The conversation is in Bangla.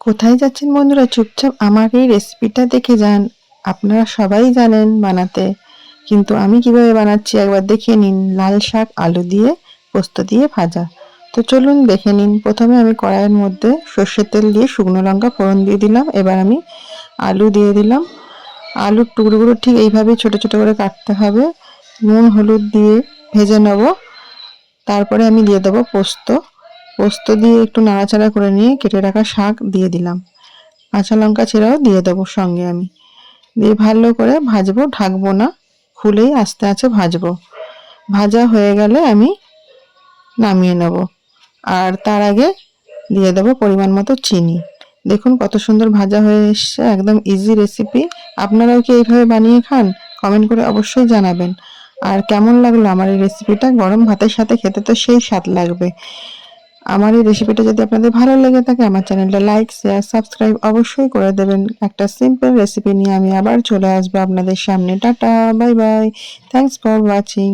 কোথায় যাচ্ছেন বন্ধুরা? চুপচাপ আমার এই রেসিপিটা দেখে যান। আপনারা সবাই জানেন বানাতে। কিন্তু আমি কীভাবে বানাচ্ছি একবার দেখে নিন। লাল শাক, আলু দিয়ে, পোস্ত দিয়ে ভাজা। তো চলুন দেখে নিন। প্রথমে আমি কড়াইয়ের মধ্যে সর্ষের তেল দিয়ে শুকনো লঙ্কা ফোড়ন দিয়ে দিলাম। এবার আমি আলু দিয়ে দিলাম। আলুর টুকরোগুলো ঠিক এইভাবে ছোট ছোট করে কাটতে হবে। নুন, হলুদ দিয়ে ভেজে নেব। তারপরে আমি দিয়ে দেবো পোস্ত। পোস্ত দিয়ে একটু নাড়াচাড়া করে নিয়ে কেটে রাখা শাক দিয়ে দিলাম। কাঁচা লঙ্কা ছেড়াও দিয়ে দেবো সঙ্গে আমি। দিয়ে ভালো করে ভাজবো, ঢাকবো না, খুলেই আস্তে আস্তে ভাজবো। ভাজা হয়ে গেলে আমি নামিয়ে নেব। আর তার আগে দিয়ে দেবো পরিমাণ মতো চিনি। দেখুন কত সুন্দর ভাজা হয়ে এসছে, একদম ইজি রেসিপি আপনারাও কি এইভাবে বানিয়ে খান? কমেন্ট করে অবশ্যই জানাবেন। আর কেমন লাগল আমার এই রেসিপিটা গরম ভাতের সাথে খেতে তো সেই স্বাদ লাগবে। আমার এই রেসিপিটা যদি আপনাদের ভালো লেগে থাকে, আমার চ্যানেলটা লাইক শেয়ার সাবস্ক্রাইব অবশ্যই করে দেবেন। একটা সিম্পল রেসিপি নিয়ে আমি আবার চলে আসব আপনাদের সামনে। Tata bye bye thanks for watching